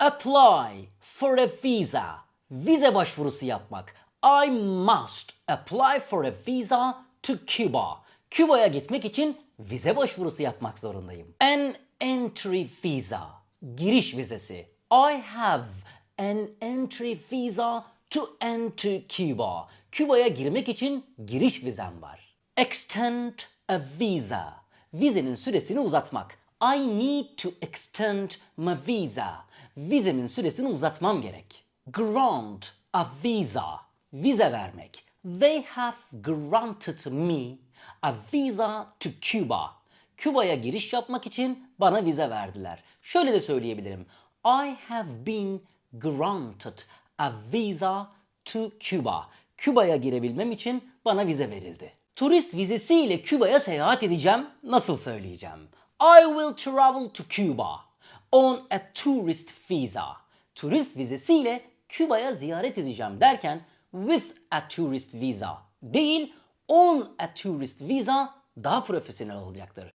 Apply for a visa. Vize başvurusu yapmak. I must apply for a visa to Cuba. Küba'ya gitmek için vize başvurusu yapmak zorundayım. An entry visa. Giriş vizesi. I have an entry visa to enter Cuba. Küba'ya girmek için giriş vizem var. Extend a visa. Vizenin süresini uzatmak. I need to extend my visa. Vizemin süresini uzatmam gerek. Grant a visa. Vize vermek. They have granted me a visa to Cuba. Küba'ya giriş yapmak için bana vize verdiler. Şöyle de söyleyebilirim. I have been granted a visa to Cuba. Küba'ya girebilmem için bana vize verildi. Turist vizesiyle Küba'ya seyahat edeceğim. Nasıl söyleyeceğim? I will travel to Cuba on a tourist visa. Turist vizesiyle Küba'ya ziyaret edeceğim derken with a tourist visa değil on a tourist visa daha profesyonel olacaktır.